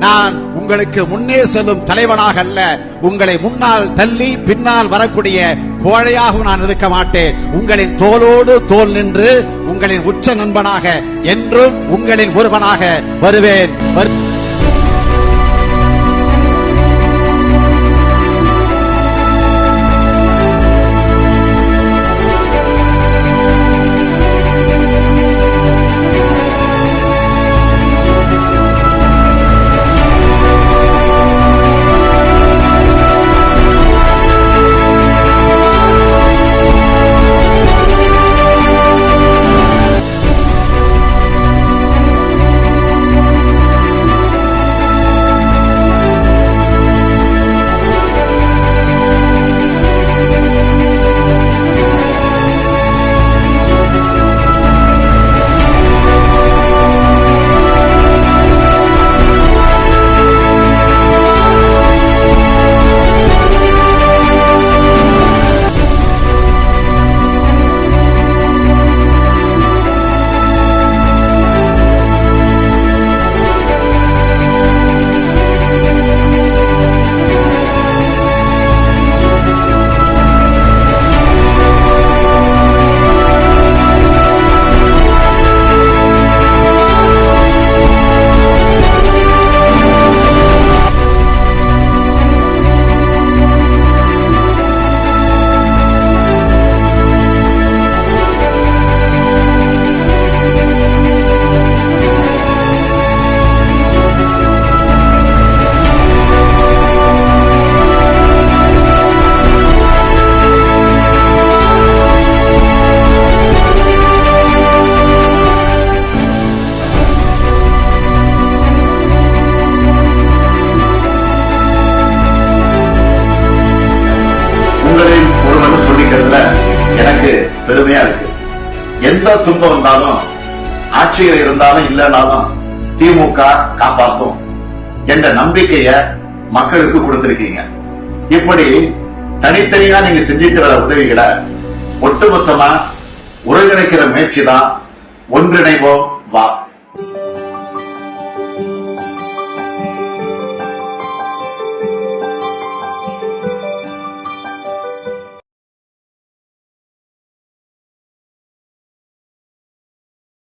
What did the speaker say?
நான் உங்களுக்கு முன்னே செல்லும் தலைவனாக அல்ல. உங்களை முன்னால் தள்ளி பின்னால் வரக்கூடிய கோழையாகவும் நான் இருக்க மாட்டேன். உங்களின் தோளோடு தோல் நின்று உங்களின் உற்ற நண்பனாக என்றும் உங்களின் ஒருவனாக வருவேன். பெருமையா இருக்கு. எந்த துன்பம் வந்தாலும் ஆட்சியில் இருந்தாலும் இல்லைனாலும் திமுக காப்பாத்தும் என்ற நம்பிக்கைய மக்களுக்கு கொடுத்திருக்கீங்க. இப்படி தனித்தனியா நீங்க செஞ்சிட்டு வர உதவிகளை ஒட்டுமொத்தமா ஒருங்கிணைக்கிற முயற்சி தான் ஒன்றிணைவோம் வா.